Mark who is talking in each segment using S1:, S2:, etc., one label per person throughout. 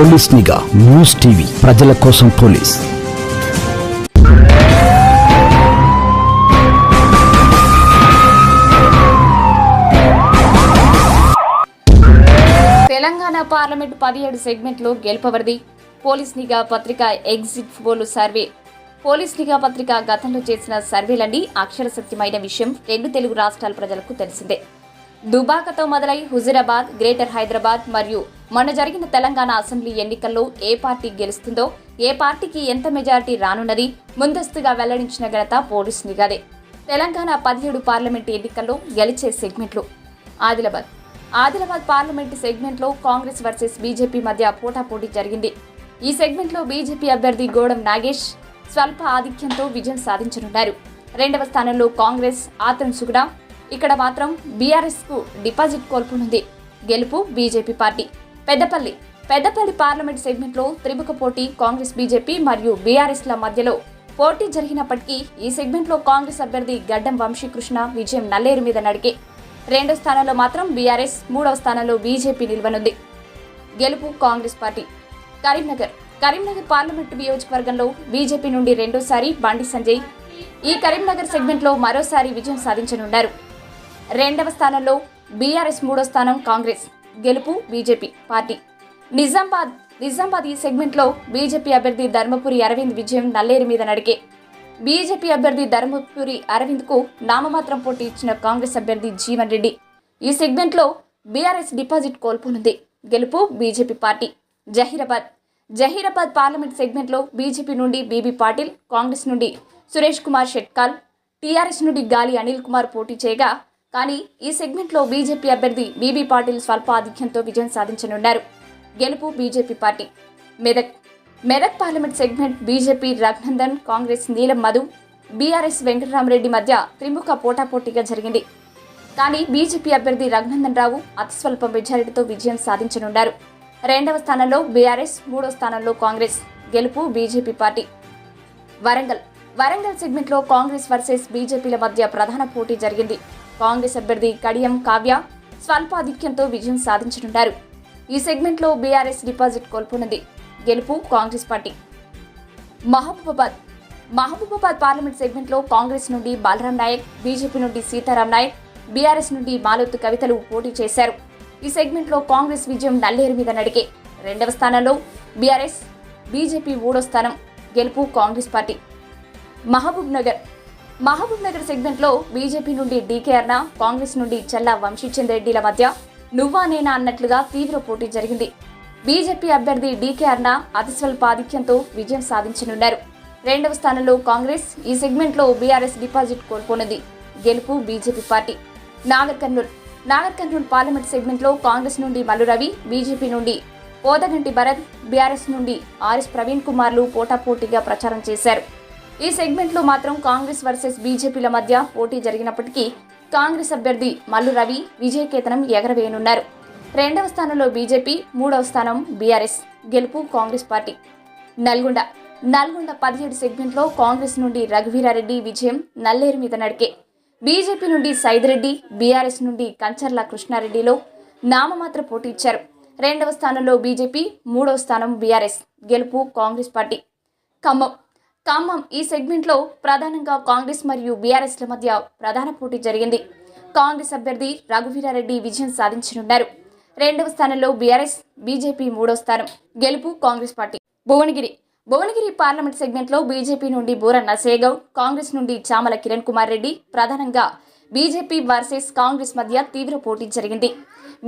S1: Police నిఘా news TV ప్రజల కోసం పోలీస్.
S2: తెలంగాణ పార్లమెంట్ పదిహేడు సెగ్మెంట్లో గెలుపవరిది. పోలీస్ నిఘా పత్రిక ఎగ్జిట్ పోలు సర్వే. పోలీస్ నిఘా పత్రిక గతంలో చేసిన సర్వేలన్నీ అక్షర సత్యమైన విషయం. రెండు తెలుగు రాష్ట్రాల ప్రజలకు తెలిసిందే. దుబాకతో మొదలై హుజురాబాద్ గ్రేటర్ హైదరాబాద్ మరియు మొన్న జరిగిన తెలంగాణ అసెంబ్లీ ఎన్నికల్లో ఏ పార్టీ గెలుస్తుందో ఏ పార్టీకి ఎంత మెజారిటీ రానున్నది ముందస్తుగా వెల్లడించిన ఘనత పోలీస్ నిఘాదే తెలంగాణ పదిహేడు పార్లమెంటు ఎన్నికల్లో గెలిచే సెగ్మెంట్లు. ఆదిలాబాద్. ఆదిలాబాద్ పార్లమెంటు సెగ్మెంట్లో కాంగ్రెస్ వర్సెస్ బీజేపీ మధ్య పోటాపోటీ జరిగింది. ఈ సెగ్మెంట్లో బీజేపీ అభ్యర్థి గోడం నాగేష్ స్వల్ప ఆధిక్యంతో విజయం సాధించనున్నారు. రెండవ స్థానంలో కాంగ్రెస్ ఆతం సుగుడా ఇక్కడ మాత్రం బీఆర్ఎస్కు డిపాజిట్ కోల్పోనుంది. గెలుపు BJP party. Peddapalli. Peddapalli parliament సెగ్మెంట్లో త్రిముఖ పోటీ కాంగ్రెస్ బీజేపీ మరియు బీఆర్ఎస్ల మధ్యలో పోటీ జరిగినప్పటికీ ఈ సెగ్మెంట్లో కాంగ్రెస్ అభ్యర్థి గడ్డం వంశీకృష్ణ విజయం నల్లేరు మీద నడికే. రెండో స్థానంలో మాత్రం బీఆర్ఎస్ మూడవ స్థానంలో బీజేపీ నిల్వనుంది. గెలుపు Congress party. Karimnagar. Karimnagar parliament నియోజకవర్గంలో బీజేపీ నుండి రెండోసారి బండి సంజయ్. ఈ కరీంనగర్ సెగ్మెంట్లో మరోసారి విజయం సాధించనున్నారు. రెండవ స్థానంలో బీఆర్ఎస్ మూడో స్థానం కాంగ్రెస్ గెలుపు బీజేపీ పార్టీ. నిజామాబాద్ నిజామాబాద్ ఈ సెగ్మెంట్లో బీజేపీ అభ్యర్థి ధర్మపురి అరవింద్ విజయం నల్లేరు మీద నడికే. బీజేపీ అభ్యర్థి ధర్మపురి అరవింద్కు నామమాత్రం పోటీ ఇచ్చిన కాంగ్రెస్ అభ్యర్థి జీవన్ రెడ్డి. ఈ సెగ్మెంట్లో బీఆర్ఎస్ డిపాజిట్ కోల్పోనుంది. గెలుపు BJP party. Zaheerabad Zaheerabad parliament సెగ్మెంట్లో బీజేపీ నుండి బీబీ పాటిల్ కాంగ్రెస్ నుండి సురేష్ కుమార్ షెట్కాల్ టీఆర్ఎస్ నుండి గాలి అనిల్ కుమార్ పోటీ చేయగా కానీ ఈ సెగ్మెంట్లో బీజేపీ అభ్యర్థి బీబీ పాటిల్ స్వల్ప ఆధిక్యంతో విజయం సాధించనున్నారు. గెలుపు BJP party. Medak. Medak parliament segment BJP Raghunandan Congress Neelam Madhu BRS Venkatarama Reddy మధ్య త్రిముఖ పోటాపోటీగా జరిగింది. కానీ బీజేపీ అభ్యర్థి రఘునందన్ రావు అతిస్వల్ప మెజారిటీతో విజయం సాధించనున్నారు. రెండవ స్థానంలో బీఆర్ఎస్ మూడో స్థానంలో కాంగ్రెస్. గెలుపు బీజేపీ పార్టీ. వరంగల్. వరంగల్ సెగ్మెంట్లో కాంగ్రెస్ వర్సెస్ బీజేపీల మధ్య ప్రధాన పోటీ జరిగింది. కాంగ్రెస్ అభ్యర్థి కడియం కావ్య స్వల్ప ఆధిక్యంతో విజయం సాధించనున్నారు. ఈ సెగ్మెంట్లో బీఆర్ఎస్ డిపాజిట్ కోల్పోనుంది. గెలుపు Congress party. Mahabubabad. Mahabubabad parliament సెగ్మెంట్లో కాంగ్రెస్ నుండి బాలరాం నాయక్ బీజేపీ నుండి సీతారాం నాయక్ బీఆర్ఎస్ నుండి మాలోతు కవితలు పోటీ చేశారు. ఈ సెగ్మెంట్లో కాంగ్రెస్ విజయం నల్లేరు మీద నడికే రెండవ స్థానంలో బీఆర్ఎస్ బీజేపీ మూడో స్థానం గెలుపు Congress party. Mahabubnagar. Mahabubnagar సెగ్మెంట్లో బీజేపీ నుండి డీకే అర్ణ కాంగ్రెస్ నుండి చల్లా వంశీచంద్ రెడ్డిల మధ్య నువ్వా నేనా అన్నట్లుగా తీవ్ర పోటీ జరిగింది. బీజేపీ అభ్యర్థి డీకే అర్ణ అతిస్వల్ప ఆధిక్యంతో విజయం సాధించనున్నారు. రెండవ స్థానంలో కాంగ్రెస్ ఈ సెగ్మెంట్లో బీఆర్ఎస్ డిపాజిట్ కోల్పోనుంది. గెలుపు BJP party. Nagarkurnool. Nagarkurnool parliament సెగ్మెంట్లో కాంగ్రెస్ నుండి మల్లు రవి బీజేపీ నుండి పోదగంటి భరత్ బీఆర్ఎస్ నుండి ఆర్ఎస్ ప్రవీణ్ కుమార్లు పోటాపోటీగా ప్రచారం చేశారు. ఈ సెగ్మెంట్లో మాత్రం కాంగ్రెస్ వర్సెస్ బీజేపీల మధ్య పోటీ జరిగినప్పటికీ కాంగ్రెస్ అభ్యర్థి మల్లు రవి విజయకేతనం ఎగరవేయనున్నారు. రెండవ స్థానంలో బీజేపీ మూడవ స్థానం బీఆర్ఎస్ గెలుపు కాంగ్రెస్ పార్టీ. నల్గొండ. నల్గొండ పదిహేడు సెగ్మెంట్లో కాంగ్రెస్ నుండి రఘువీరారెడ్డి విజయం నల్లేరు మీద నడికే. బీజేపీ నుండి సైదిరెడ్డి బీఆర్ఎస్ నుండి కంచర్ల కృష్ణారెడ్డిలో నామమాత్ర పోటీ ఇచ్చారు. రెండవ స్థానంలో బీజేపీ మూడవ స్థానం బీఆర్ఎస్ గెలుపు కాంగ్రెస్ పార్టీ. ఖమ్మం. ఖమ్మం ఈ సెగ్మెంట్లో ప్రధానంగా కాంగ్రెస్ మరియు బీఆర్ఎస్ల మధ్య ప్రధాన పోటీ జరిగింది. కాంగ్రెస్ అభ్యర్థి రఘువీరారెడ్డి విజయం సాధించనున్నారు. రెండవ స్థానంలో బీఆర్ఎస్ బీజేపీ మూడో స్థానం. గెలుపు Congress party. Bhuvanagiri. Bhuvanagiri parliament సెగ్మెంట్లో బీజేపీ నుండి బూర నసేగౌడ్ కాంగ్రెస్ నుండి చామల కిరణ్ కుమార్ రెడ్డి ప్రధానంగా బీజేపీ వర్సెస్ కాంగ్రెస్ మధ్య తీవ్ర పోటీ జరిగింది.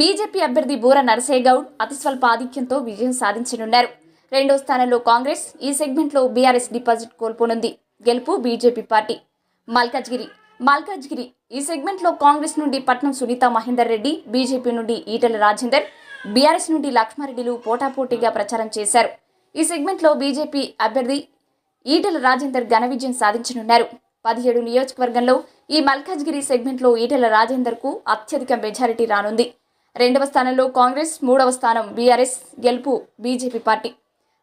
S2: బీజేపీ అభ్యర్థి బూర నరసేగౌడ్ అతి స్వల్ప ఆధిక్యంతో విజయం సాధించనున్నారు. రెండో స్థానంలో కాంగ్రెస్ ఈ సెగ్మెంట్లో బీఆర్ఎస్ డిపాజిట్ కోల్పోనుంది. గెలుపు బీజేపీ పార్టీ. మల్కాజ్గిరి. మల్కాజ్గిరి. ఈ సెగ్మెంట్లో కాంగ్రెస్ నుండి పట్నం సునీత మహేందర్ రెడ్డి బీజేపీ నుండి ఈటెల రాజేందర్ బీఆర్ఎస్ నుండి లక్ష్మారెడ్డిలు పోటాపోటీగా ప్రచారం చేశారు. ఈ సెగ్మెంట్లో బీజేపీ అభ్యర్థి ఈటెల రాజేందర్ ఘన విజయం సాధించనున్నారు. పదిహేడు నియోజకవర్గంలో ఈ మల్కాజ్గిరి సెగ్మెంట్లో ఈటెల రాజేందర్కు అత్యధిక మెజారిటీ రానుంది. రెండవ స్థానంలో కాంగ్రెస్ మూడవ స్థానం బీఆర్ఎస్ గెలుపు బీజేపీ పార్టీ.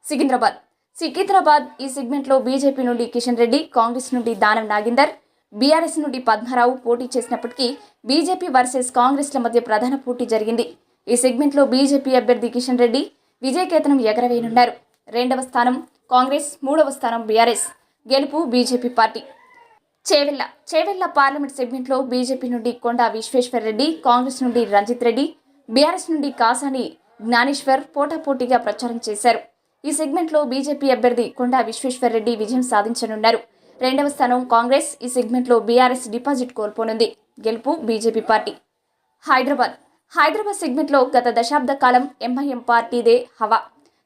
S2: సికింద్రాబాద్. సికింద్రాబాద్ ఈ సెగ్మెంట్లో బీజేపీ నుండి కిషన్ రెడ్డి కాంగ్రెస్ నుండి దానం నాగిందర్ బీఆర్ఎస్ నుండి పద్మారావు పోటీ చేసినప్పటికీ బీజేపీ వర్సెస్ కాంగ్రెస్ల మధ్య ప్రధాన పోటీ జరిగింది. ఈ సెగ్మెంట్లో బీజేపీ అభ్యర్థి కిషన్ రెడ్డి విజయకేతనం ఎగరవేయనున్నారు. రెండవ స్థానం కాంగ్రెస్ మూడవ స్థానం బీఆర్ఎస్. గెలుపు BJP party. Chevella. Chevella parliament సెగ్మెంట్లో బీజేపీ నుండి కొండా విశ్వేశ్వర్ రెడ్డి కాంగ్రెస్ నుండి రంజిత్ రెడ్డి బీఆర్ఎస్ నుండి కాసాని జ్ఞానేశ్వర్ పోటాపోటీగా ప్రచారం చేశారు. ఈ సెగ్మెంట్లో బీజేపీ అభ్యర్థి కొండా విశ్వేశ్వర్ రెడ్డి విజయం సాధించనున్నారు. రెండవ స్థానం కాంగ్రెస్ ఈ సెగ్మెంట్లో బీఆర్ఎస్ డిపాజిట్ కోల్పోనుంది. గెలుపు బీజేపీ పార్టీ. హైదరాబాద్. హైదరాబాద్ సెగ్మెంట్లో గత దశాబ్ద కాలం ఎంఐఎం పార్టీదే హవా.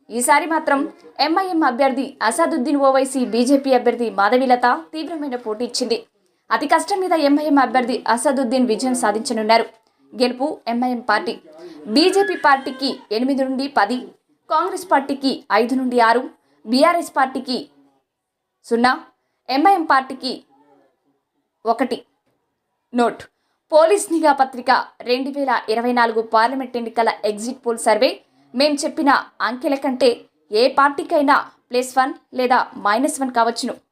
S2: ఈసారి మాత్రం ఎంఐఎం అభ్యర్థి అసాదుద్దీన్ ఓవైసీ బీజేపీ అభ్యర్థి మాధవిలత తీవ్రమైన పోటీ ఇచ్చింది. అతి కష్టం మీద ఎంఐఎం అభ్యర్థి అసాదుద్దీన్ విజయం సాధించనున్నారు. గెలుపు ఎంఐఎం పార్టీ. బీజేపీ పార్టీకి ఎనిమిది నుండి పది. కాంగ్రెస్ పార్టీకి ఐదు నుండి ఆరు బీఆర్ఎస్ పార్టీకి సున్నా ఎంఐఎం పార్టీకి ఒకటి. నోట్. పోలీస్ నిఘా పత్రిక రెండు వేల ఇరవై నాలుగు పార్లమెంట్ ఎన్నికల ఎగ్జిట్ పోల్ సర్వే. మేం చెప్పిన అంకెల కంటే ఏ పార్టీకైనా ప్లస్ వన్ లేదా మైనస్ వన్ కావచ్చును.